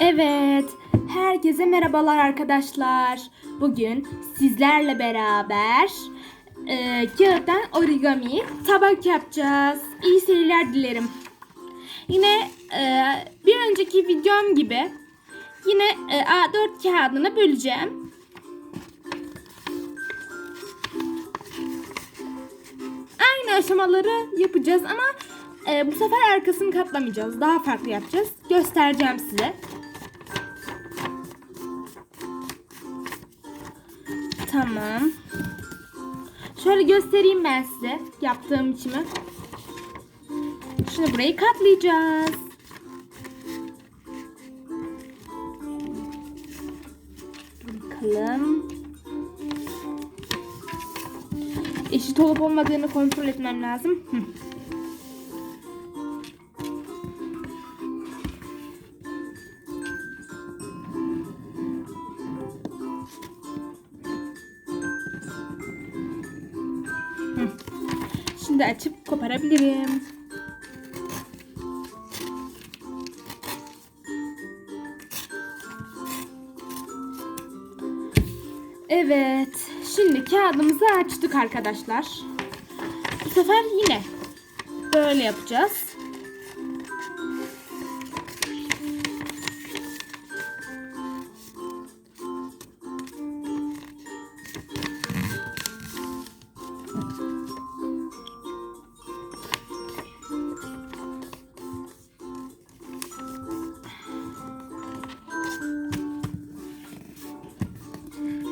Evet, herkese merhabalar arkadaşlar. Bugün sizlerle beraber e, kağıttan origami tabak yapacağız. İyi seyirler dilerim. Yine e, bir önceki videom gibi yine e, A4 kağıdını böleceğim. Aynı aşamaları yapacağız ama e, bu sefer arkasını katlamayacağız. Daha farklı yapacağız. Göstereceğim size. Tamam. Şöyle göstereyim ben size yaptığım biçimi. Şimdi burayı katlayacağız. Bakalım. Eşit olup olmadığını kontrol etmem lazım. Hı. Şimdi açıp koparabilirim. Evet. Şimdi kağıdımızı açtık arkadaşlar. Bu sefer yine böyle yapacağız.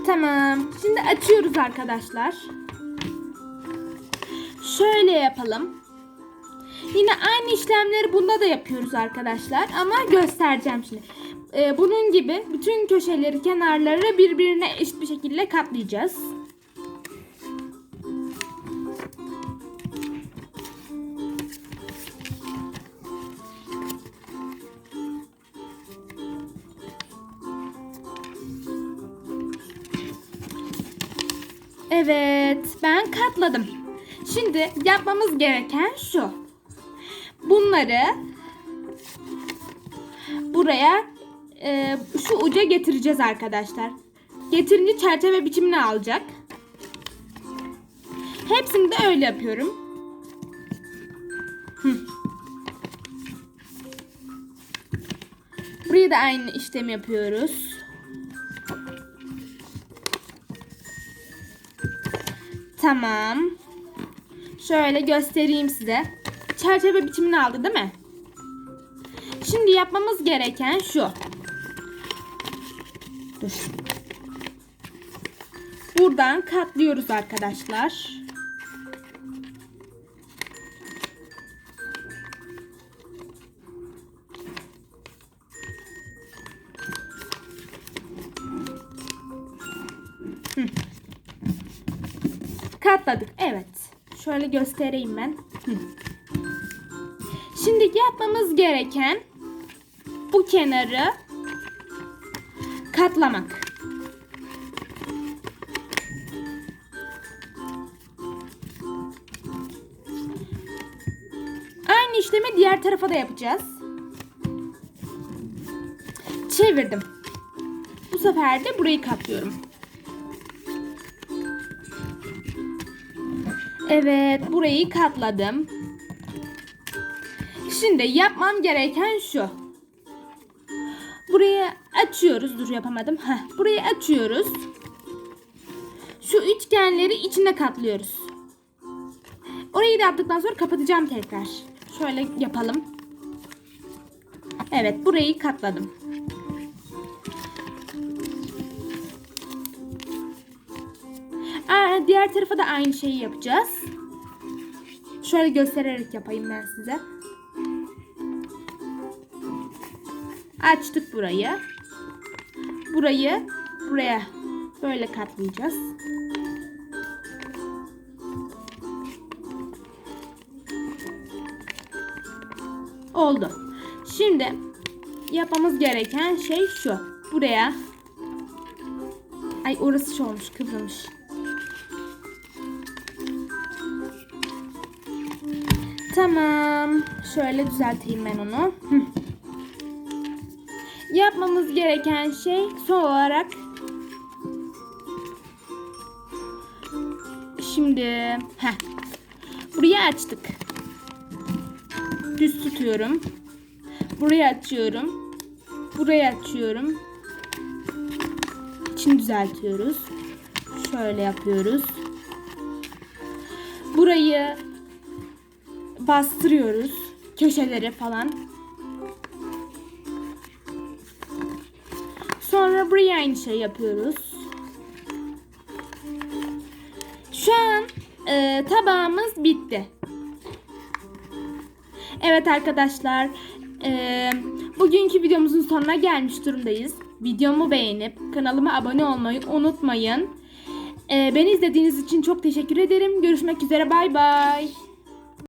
Tamam. Şimdi açıyoruz arkadaşlar. Şöyle yapalım. Yine aynı işlemleri bunda da yapıyoruz arkadaşlar. Ama göstereceğim şimdi. Ee, bunun gibi bütün köşeleri, kenarları birbirine eşit bir şekilde katlayacağız. Evet, ben katladım. Şimdi yapmamız gereken şu. Bunları buraya e, şu uca getireceğiz arkadaşlar. Getirince çerçeve biçimini alacak. Hepsini de öyle yapıyorum. Hı. Buraya da aynı işlemi yapıyoruz. Tamam. Şöyle göstereyim size. Çerçeve biçimini aldı değil mi? Şimdi yapmamız gereken şu. Dur. Buradan katlıyoruz arkadaşlar. Katladık. Evet. Şöyle göstereyim ben. Şimdi yapmamız gereken bu kenarı katlamak. Aynı işlemi diğer tarafa da yapacağız. Çevirdim. Bu sefer de burayı katlıyorum. Evet, burayı katladım. Şimdi yapmam gereken şu. Burayı açıyoruz. Dur yapamadım. Heh, burayı açıyoruz. Şu üçgenleri içine katlıyoruz. Orayı da yaptıktan sonra kapatacağım tekrar. Şöyle yapalım. Evet, burayı katladım. Aa, diğer tarafa da aynı şeyi yapacağız. Şöyle göstererek yapayım ben size. Açtık burayı. Burayı buraya böyle katlayacağız. Oldu. Şimdi yapmamız gereken şey şu. Buraya Ay orası şey olmuş, kıvrılmış. Tamam. Şöyle düzelteyim ben onu. Yapmamız gereken şey son olarak şimdi heh, burayı açtık. Düz tutuyorum. Burayı açıyorum. Burayı açıyorum. İçini düzeltiyoruz. Şöyle yapıyoruz. Burayı bastırıyoruz. Köşeleri falan. Sonra buraya aynı şey yapıyoruz. Şu an e, tabağımız bitti. Evet arkadaşlar, e, bugünkü videomuzun sonuna gelmiş durumdayız. Videomu beğenip kanalıma abone olmayı unutmayın. E, beni izlediğiniz için çok teşekkür ederim. Görüşmek üzere, bay bay.